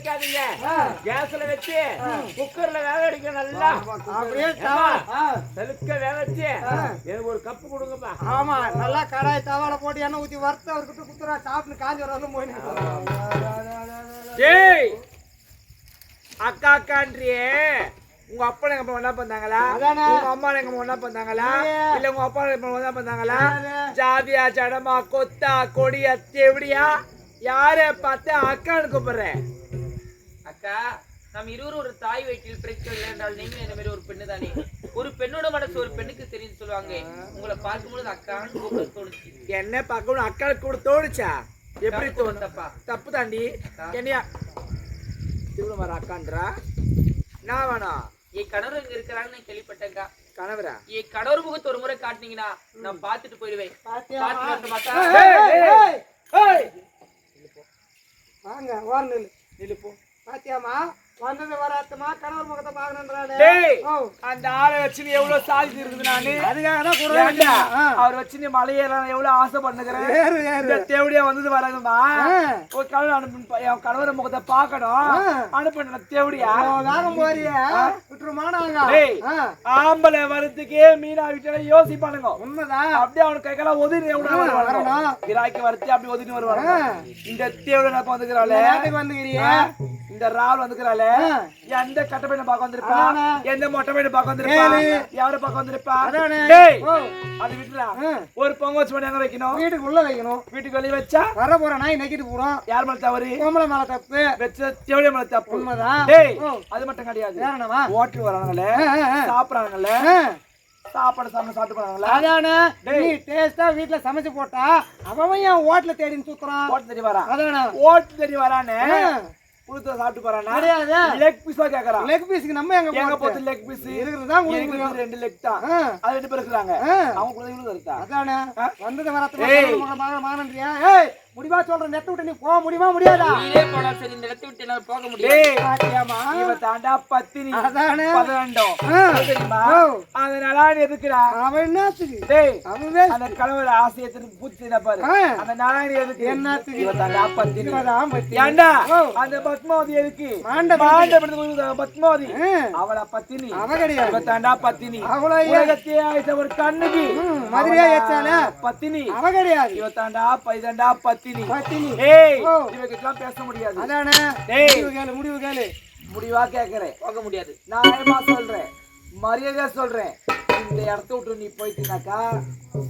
வைக்காதீங்க கேஸ்ல வச்சு குக்கர்ல வேக அடிக்க நல்லா. அப்படியே. செலுக்க வேக வச்சு எனக்கு ஒரு கப்பு கொடுங்கப்பா. ஆமா நல்லா கடாய் தவால போட்டு எண்ணெய் ஊத்தி வறுத்து அவர்கிட்ட குத்துறா சாப்பிட்டு காஞ்சி வரணும் போய் அக்கா அக்கான்றியே. உங்க அப்பா எங்க ஒண்ணா பண்ணாங்களா. உங்க அம்மா எங்க ஒண்ணா பண்ணாங்களா. இல்ல உங்க அப்பா எங்க ஒண்ணா பண்ணாங்களா. ஜாதியா ஜடமா கொத்தா கொடியா தெவடியா யார பார்த்து அக்கான்னு கூப்பிடுறேன் அக்கா நம் இருவரும் ஒரு தாய் வயிற்றில் பிறக்கவில்லை என்றால் நீங்களும் இந்த மாதிரி ஒரு பெண்ணு தானே ஒரு பெண்ணோட மனசு ஒரு பெண்ணுக்கு தெரியும் சொல்லுவாங்க. உங்களை பார்க்கும்பொழுது அக்கான்னு கூப்பிட தோணுச்சு என்ன பார்க்கணும் அக்காளுக்கு கூட தோணுச்சா? எப்படி தோணும்? தப்பா? தப்பு தாண்டி என்னையா? திரும்ப வர அக்கான்றா? நான் வேணாம் என் கணவர் இங்க இருக்கிறாங்கன்னு கேள்விப்பட்டேன்க்கா. கணவரா? என் கணவர் முகத்தை ஒரு முறை காட்டினீங்கன்னா நான் பார்த்துட்டு போயிடுவேன். பாத்தியா? பார்த்து வரட்டும் மாட்டா ஏய், ஏய், ஏய். வாங்க ஓர நெல் நில்லு. போ. பாத்தியாமா வந்தது வராத்தமா? கணவர் முகத்தை ஓ. அந்த ஆளை வச்சு நீ எவ்வளவு சாதிச்சு இருக்குது நானு? அதுக்காக தான் அவர் வச்சு நீ மலையேறலாம் எவ்வளவு ஆசை பண்ணுகிறேன் தேவடியா வந்தது வராதுமா. ஒரு கணவர் அனுப்பு என் கணவர் முகத்தை பார்க்கணும். ஆ. அனுப்பின தேவடியா? போறிய. ஆம்பளை வரத்துக்கே மீனா வீட்டுல யோசிப்பானுங்க. உண்மைதான். அப்படியே அவனுக்கு கைக்கெல்லாம் ஒதுங்கி ஆ, வரணும். கிராக்கி வரைச்சு அப்படி ஒதுங்கி வருவாங்க. இந்த தேவடி நான் வந்துக்கிறாளே வந்துக்கிறிய இந்த ராவல் வந்துக்கிறாளே. எந்த கட்ட பையனை பார்க்க வந்திருப்பா. எந்த மொட்டை பையனை பார்க்க வந்திருப்பா. யாரை பார்க்க வந்திருப்பா. அது விட்டுடா ஆ. ஒரு பொங்க வச்சு பண்ணி எங்க வைக்கணும்? வீட்டுக்கு உள்ள வைக்கணும். வீட்டுக்கு வெளியே வச்சா? வர போற நாய் நக்கிட்டு போறோம் யார் மேல தவறு? பொம்பளை மேல தப்பு. வச்ச தேவடியா மேல தப்பு. உண்மைதான். அது மட்டும் கிடையாது. ஹோட்டல் வராங்களே. ஆ. சாப்பாடு சாப்பிட சாப்பிட்டு போறாங்களா. அதானே. நீ டேஸ்டா வீட்ல சமைச்சு போட்டா அவன் ஏன் ஹோட்டல தேடின்னு சுத்துறான்? ஹோட்டல் தெரிய வரா அதானே. ஹோட்டல் தெரிய வரானே. புழுத்த சாப்பிட்டு போறானா? லெக் பீஸா கேக்குறான். லெக் பீஸ்க்கு நம்ம எங்க எங்க போறது? லெக் பீஸ் இருக்கிறது முடியும் ரெண்டு லெக் தான். அது ரெண்டு பேர் இருக்கிறாங்க. ஆ. அவங்க இவனும் இருக்கா அதானே? வந்தது வரத்துல ஏய். மானன்றியா ஏய். முடிவா சொல்றேன் நெத்த விட்டு நீ போக முடியுமா? முடியாதா? நீரே போனா சரி இந்த இடத்தை விட்டு என்னால போக முடியாது. டேய் பாத்தியாமா இவ தாண்டா பத்தினி. அதானே. அது தெரியுமா. அதனால எதுக்குடா? அவன் என்னத்துக்கு டேய் அவன். அந்த கணவர் ஆசையத்தின் பூச்சி பாரு. ஆ. அந்த நாராயணி எதுக்கு? என்னத்துக்கு? இவ தாண்டா பத்தினி. இவதான் பத்தி. ஏண்டா. அந்த பத்மாவதி எதுக்கு? மாண்டபம். மாண்டபத்துக்கு வந்து பத்மாவதி. அவள பத்தினி. அவ கிடையாது. இவ தாண்டா பத்தினி. அவளோ ஏன்? உலகத்தையே ஆயிட்ட ஒரு கண்ணுக்கு. மதுரையா ஏச்சாலே? பத்தினி. அவ கிடையாது. இவ தாண்டா பைதண்டா பத்தினி. பத்தினி ஏய். ஓ. இவகிட்டலாம் பேச முடியாது. அதானே? டேய். முடிவு கேளு முடிவு கேளு. முடிவா கேக்குறேன். போக முடியாது. நியாயமா சொல்றேன்? மரியாதையா சொல்றேன். இந்த இடத்த விட்டு நீ போயிட்டீனாக்கா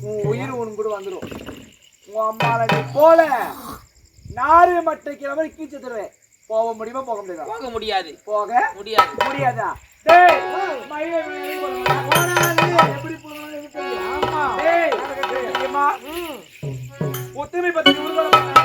உன் உயிர் உன் கூட வந்துடும் உன் அம்மால நீ போல. நாறு மட்டைக்கிற மாதிரி கீச்சு தருவேன். போக முடியுமா போக முடியாதா போக முடியாது. போக முடியாது. முடியாதா. எப்படி. டேய், தெரியுமா? ஒத்துமை பத்தி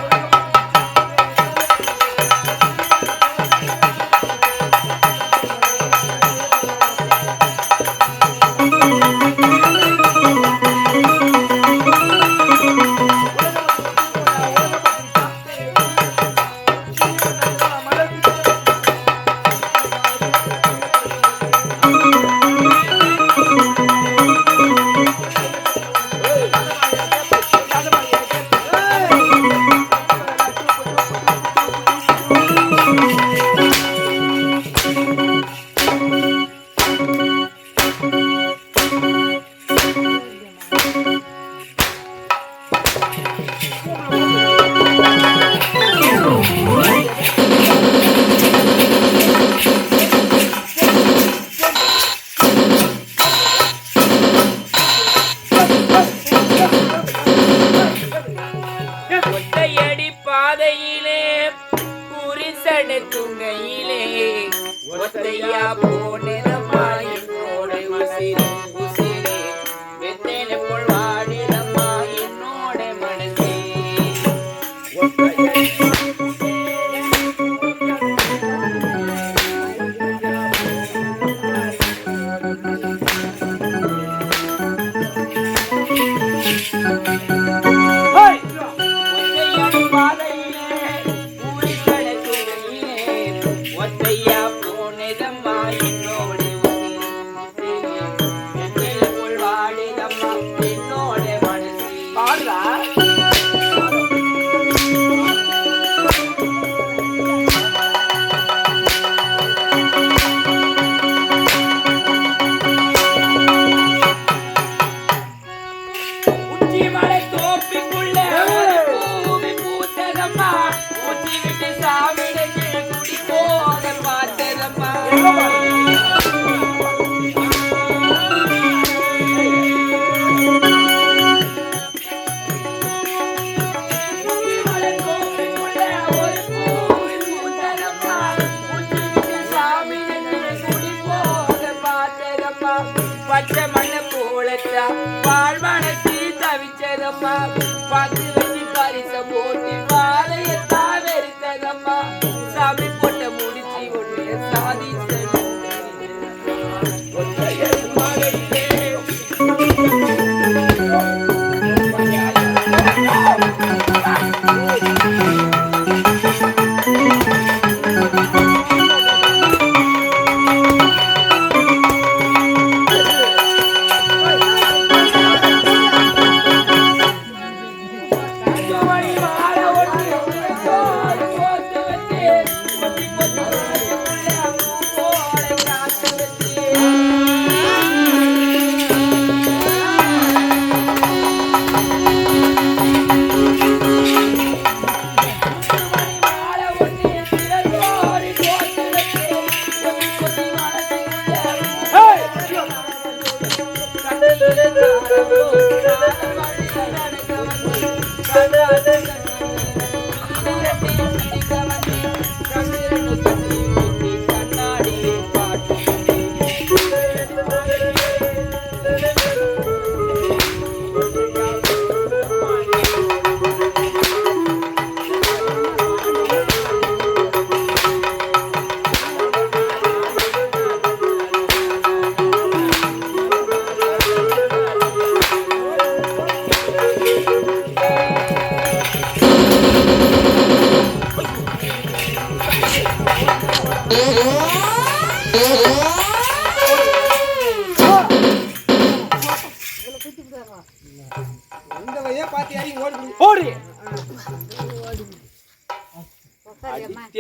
ஓடி.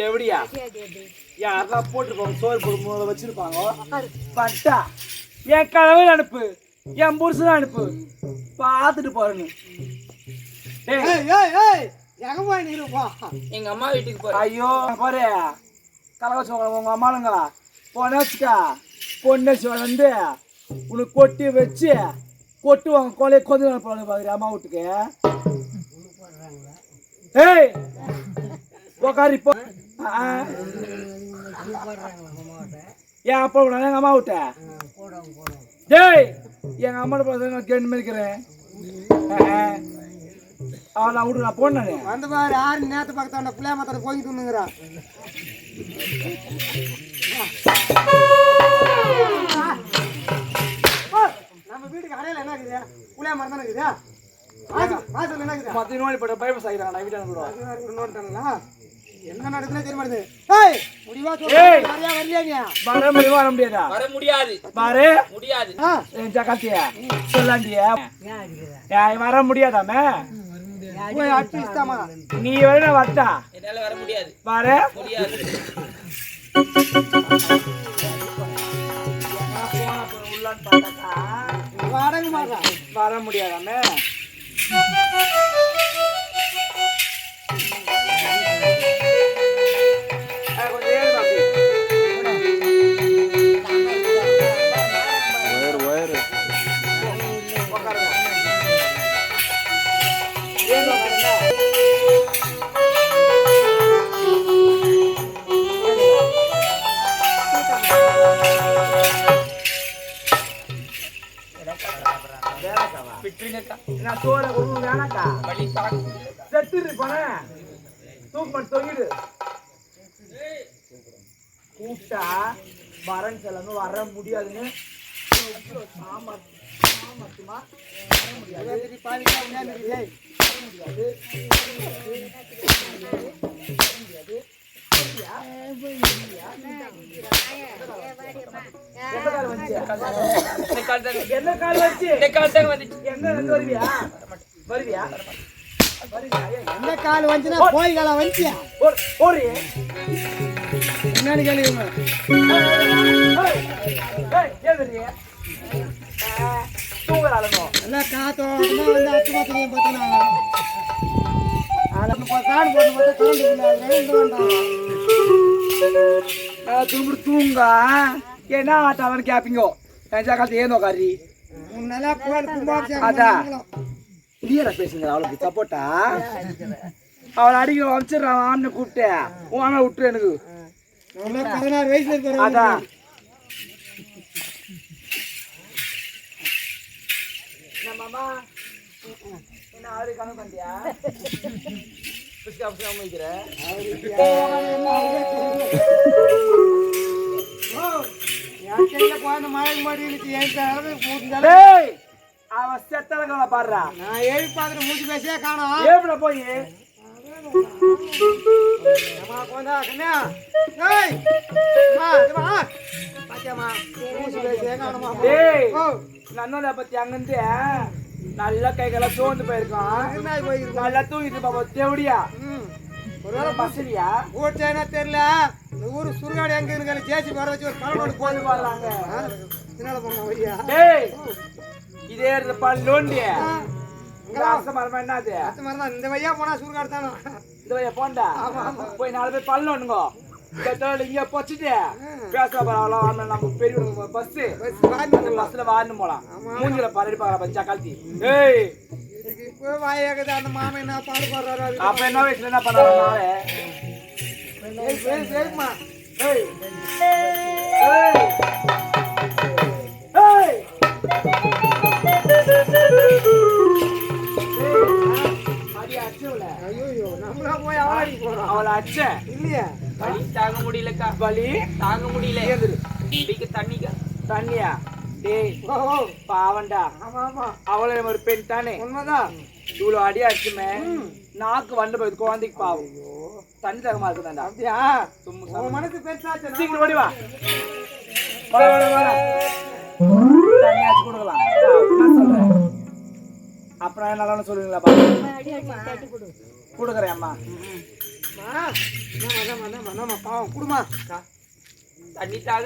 எப்படியா? யாரெல்லாம் போட்டுருப்பாங்க சோறு மூணு வச்சிருப்பாங்க. பட்டா. என் கணவன் அனுப்பு. என் புருஷன் அனுப்பு. பார்த்துட்டு போறேன்னு டேய், ஏய் ஏய் ஏய். எங்க போய் நிறுப்பா எங்க அம்மா வீட்டுக்கு போறேன். ஐயோ பாரு கலவச்சு உங்க அம்மாளுங்களா? போனாச்சுக்கா. வச்சுக்கா வந்து உனக்கு கொட்டி வச்சு கொட்டுவாங்க. கொலையை கொஞ்ச நாள் போன அம்மா வீட்டுக்கு. ஏய்! உக்காரி போ ஆ, ஏன் அப்பா விட எங்கள் அம்மா விட்ட? டேய்! எங்கள் அம்மா நான் கேட்டு மேய்க்கிறேன் அவன் நான் விட்டு நான் போனேன். வந்து பாரு ஆறு நேரத்து பக்கத்தாண்ட பிள்ளைய மாத்தாட போய் துண்ணுங்கிறா நம்ம வீட்டுக்கு அடையில என்ன இருக்குது? புளியா மரம் தானே இருக்குதா. வாசல் என்ன இருக்குது? மற்ற நோய் பட்ட வீட்டை? என்ன நடக்குதுன்னே தெரிய மாட்டேங்குது. ஏய் முடிவா ஏய். சொல்ல நிறையா வரலையா நீ? வர முடியாதா? வர முடியாது. பாரு முடியாது. என் சொல்லாண்டிய. வர முடியாதாமே? போய் அடிச்சு இஷ்டமா நீ வர என்னால முடியாது. வர முடியாதாமே? விட்டுருங்கக்கா நான் சோறை கொடுக்க வேணாக்கா வழி தாங்க செத்துரு போன தூக்கு தொங்கிடு கூப்பிட்டா வர முடியாதுன்னு சாமர்த்தியமா வர முடியாது எந்த கால் வந்துச்சு என்ன கால் வச்சு கால் தாங்க வந்துச்சு வருவியா வருவியா என்ன கால் வந்துச்சுன்னா போய் கால வந்துச்சியா ஓடு, என்னன்னு கேளுங்க காத்தோட்டமா வந்து பார்த்தீங்கன்னா தும்புடு தூங்க. என்ன ஆட்டாளன்னு கேப்பீங்க. என் காலத்து ஏன் கும்பாபிஷேகம் அதான். கிளியரா பேசுங்க அவளுக்கு சப்போட்டா அவளை அடிக்க வச்சிடறான் ஆம்னு கூப்பிட்டு. உன் விட்டுரு எனக்கு. பதினாறு வயசுல அதான்? என்ன ஆறு கணக்கு பண்ணியா புஷ்கா புஷ்கா கையில குழந்தை மழை மாடி டேய் அவன் செத்தலங்களை பாடுறா. நான் ஏழு பார்த்துட்டு மூஞ்சி பேசியே காணோம். ஏப்ல போய்? நன்னோட பத்தி அங்கிருந்து. நல்லா கைகெல்லாம் சோர்ந்து போயிருக்கான். என்ன போயிருக்கோம். நல்லா தூங்கிட்டு பாப்பா தேவடியா? ஒருவேளை பஸ்ஸியா ஓட்டேனா தெரியல? இந்த ஊரு சுருகாடு எங்க இருக்கு? ஜேசி வர வச்சு ஒரு கொண்டு போது பாடுறாங்க என்னால போங்க ஐயா. டேய் இதே இருந்த பால் லோண்டி இந்த வையா போனா சுருகாடு தானே. இந்த வழியா போண்டா? போய் நாலு பேர் பல்ல ஒண்ணுங்க. பெட்ரோல் இங்க போச்சுட்டு. பேச பரவாயில்ல நம்ம பெரிய பஸ் வாங்கி பஸ்ல வாரணும் போலாம். மூஞ்சில பாரு பாரு பச்சா கழட்டி. ஏய். இப்போ வாயாக்குது அந்த மாமன் என்ன பாடு பாடுறாரு அது அப்ப என்ன வயசுல என்ன பண்ணாரு ஏய், சரி சரிம்மா ஏய். ஏய். ஏய் அடி அச்சுல ஐயோ நம்மளா போய் ஆடி போறோம். அவளை அச்சேன் இல்லையா. வலி தாங்க முடியலக்கா. வலி? தாங்க முடியல. குடிக்க தண்ணிக்கா தண்ணியா? டேய் பாவண்டா ஆமா ஆமா. அவளை ஒரு பெண் தானே? உண்மைதான். இவ்வளவு அடி அடிச்சுமே நாக்கு வந்து போகுது குழந்தைக்கு பாவம். தண்ணி தரமா இருக்குதாண்டா? அப்படியா? சும்மா உன் மனசு பெருசாச்சு சீக்கிரம் ஓடி வா. வா வா வா தண்ணியாச்சு கொடுக்கலாம். நான் சொல்றேன். அப்புறம் நல்லா சொல்லுவீங்களா கொடுக்குறேன் அம்மா. நம்ம பாவம் குடுமா. தண்ணி தாக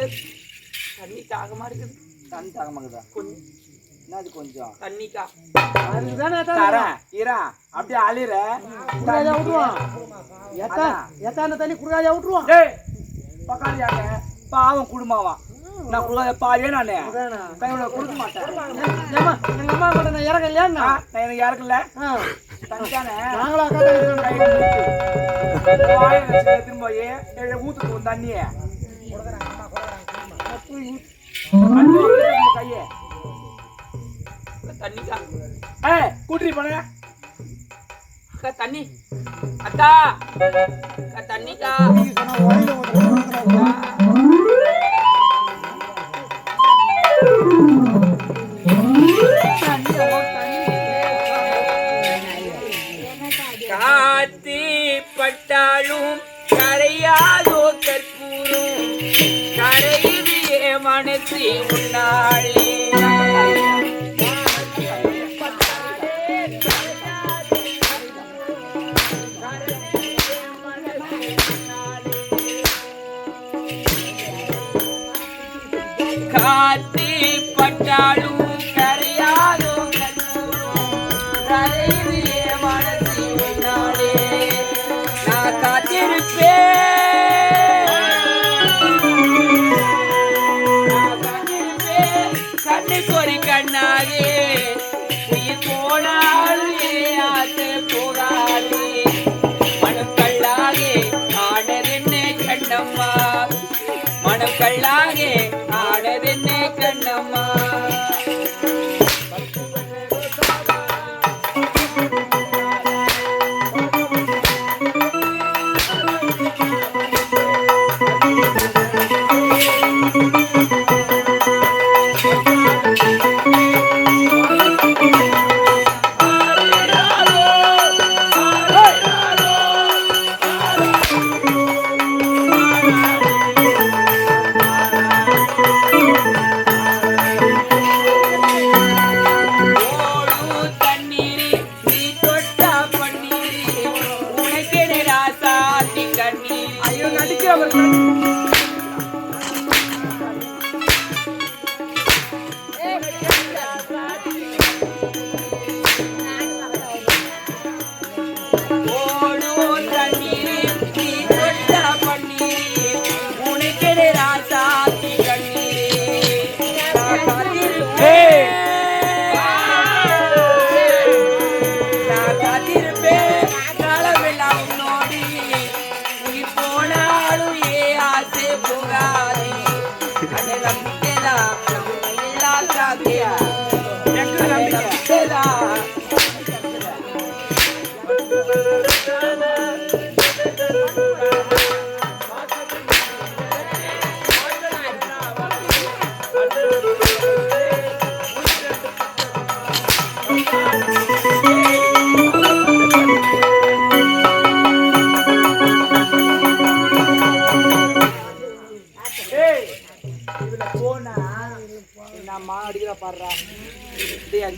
தண்ணி இருக்குது. தண்ணி தர மாக்குதா கொஞ்சம் என்னது கொஞ்சம்? அதுதானே தரேன். இரா அப்படியே அழிற குடுகாஜா விட்டுருவான் எத்தா எத்தான தண்ணி குடுகாஜா விட்டுருவான் டேய். பாவம் குடும்பம் நான் குடுக்காத பாவே நானு? கையோட கொடுக்க மாட்டேன். ஏம்மா எங்க அம்மா கூட நான் எனக்கு தனித்தானே நாங்களா கட்ட வாயை வச்சு. எடுத்துன்னு போய் ஏழு ஊத்து போ தண்ணிய. கையே தண்ணிக்கா ஏய் கூட்டி போன அக்கா. தண்ணி அக்கா அக்கா தண்ணிக்கா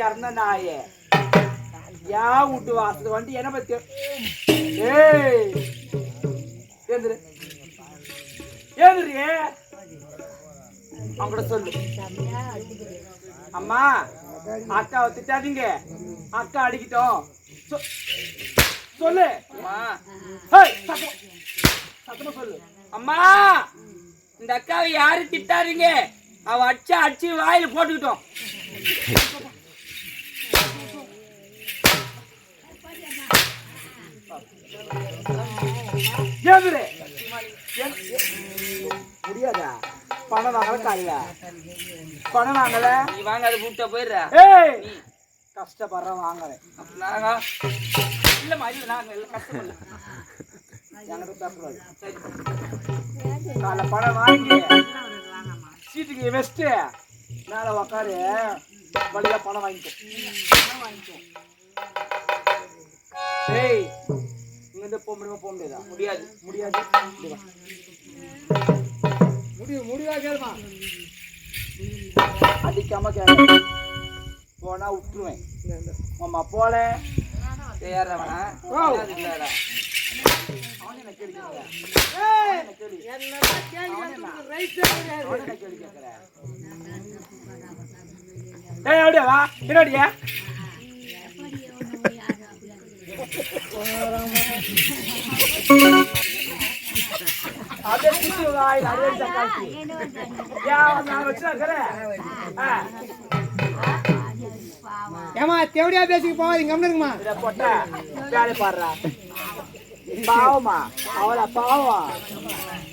இறந்த நாயே யா விட்டு வாசல் வண்டி என்ன பத்தி ஏய் ஏந்திரு ஏந்திரியே அவங்கள்ட்ட சொல்லு அம்மா அக்காவை திட்டாதீங்க அக்கா அடிக்கிட்டோம் சொ- சொல்லு அம்மா சத்தமா சொல்லு அம்மா இந்த அக்காவை யாரு திட்டாதீங்க அவ அடிச்சு அடிச்சு வாயில போட்டுக்கிட்டோம் ஏந்திரு ஏன்- ஏ- முடியாதா? பணம் வாங்கல காலையில பணம் வாங்கல? நீ வாங்க அதை கூப்பிட்ட போயிடுற. ஏய்! நாங்க இல்லம்மா இல்ல நாங்க இல்ல கஷ்டம் இல்ல என்கிட்ட பேசக்கூடாது காலை பணம் வாங்கி சீட்டுக்கு வச்சுட்டு மேலே உக்காரு. வழியா பணம் வாங்கிக்கோ. பணம் வாங்கிக்கோ. ஏய் இங்கிருந்து போக முடியுமா போக முடியாதா முடியாது. முடியாது. முடிவு முடிவா கேளுமா? அடிக்காம கேளு. போனா விட்டுருவேன். ஆமா போல. என்ன கேள்வி கேட்கிறேன் அவனே என்ன கேள்வி அவனே என்ன கேள்வி கேட்கிறேன் ஏய் அப்படியே வா என்னடியா அப்படியே குத்தி வாய் நிறைய தக்காளி ஏன் நான் வச்சிருக்கிறேன் ஏமா தேவடியா பேசிக்க போவாதீங்க கம்னு இருக்குமா? இத போட்ட வேலை பாடுறா. பாவமா அவளா பாவம்.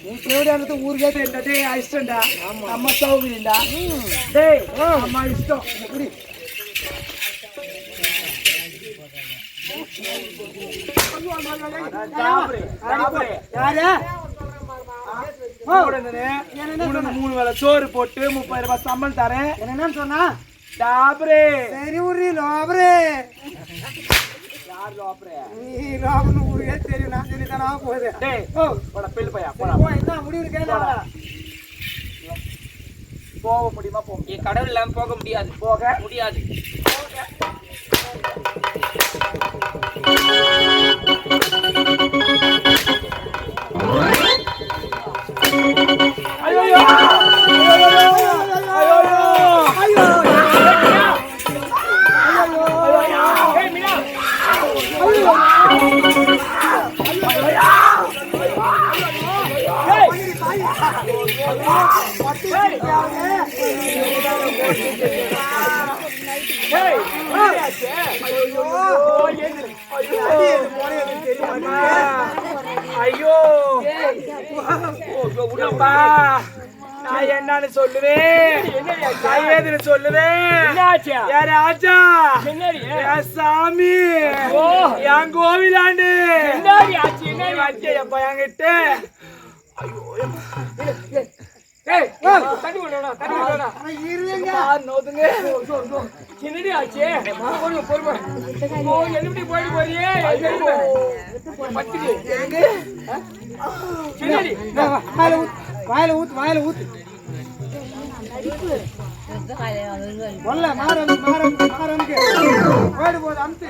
நீ தேவையானது ஊருக்கே தெரியுண்டா டேய் இஷ்டம்டா அம்மா சௌகரியம்டா டேய் அம்மா இஷ்டம். புடி மூணு வேளை சோறு போட்டு முப்பது ரூபாய் சம்பளம் தரேன் சொன்னா டாபரே சரி உரி லோபரே யார் டாபரே நீ லோபர்னு ஊருக்கே தெரியும் நான் சொல்லி தானா போகுது டேய் ஓ போட பெல் பையா போடா போ, என்ன முடிவு கேளு போக முடியுமா? போக கடவுள் இல்லாம போக முடியாது. போக. முடியாது. ஐயோ ஏதுன்னு சொல்லுவேன் ராஜா. சாமி. என் கோவிலாண்டு. நீ வந்தியப்பா என்கிட்ட. என்னடி ஆச்சு? என்னடி போயிட்டு போறியே? வாயில ஊத்து வாயில ஊத்து. கொல்ல மாறன் மாறன் மாறனுக்கு போயிடு போகுது அமுத்து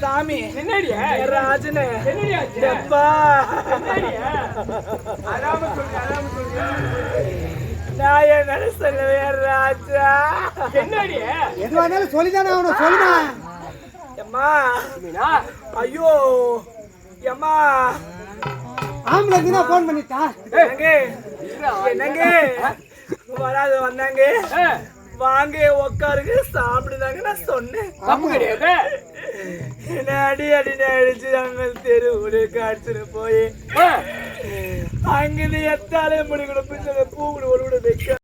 சாமி என்னடி ராஜனே என்னடி அப்பா அதாம சொல்லு அதாம சொல்லு நான் என்ன சொல்லுவேன் ராஜா என்னடி எதுவா இருந்தாலும் சொல்லிதானே அவனை சொல்லுமா அம்மா ஐயோ அம்மா ஆம்பளை இருந்தா போன் பண்ணிட்டா? என்னங்க வராது வந்தாங்க. வாங்க உட்காருங்க சாப்பிடுதாங்க நான் சொன்னேன். தப்பு கிடையாது என்ன அடி அடினு அடிச்சு அங்க தெருவுல காய்ச்சல் போய். அங்கிருந்து எத்தாலே முடிக்கணும் பின்ன பூவில் ஒரு விட வைக்க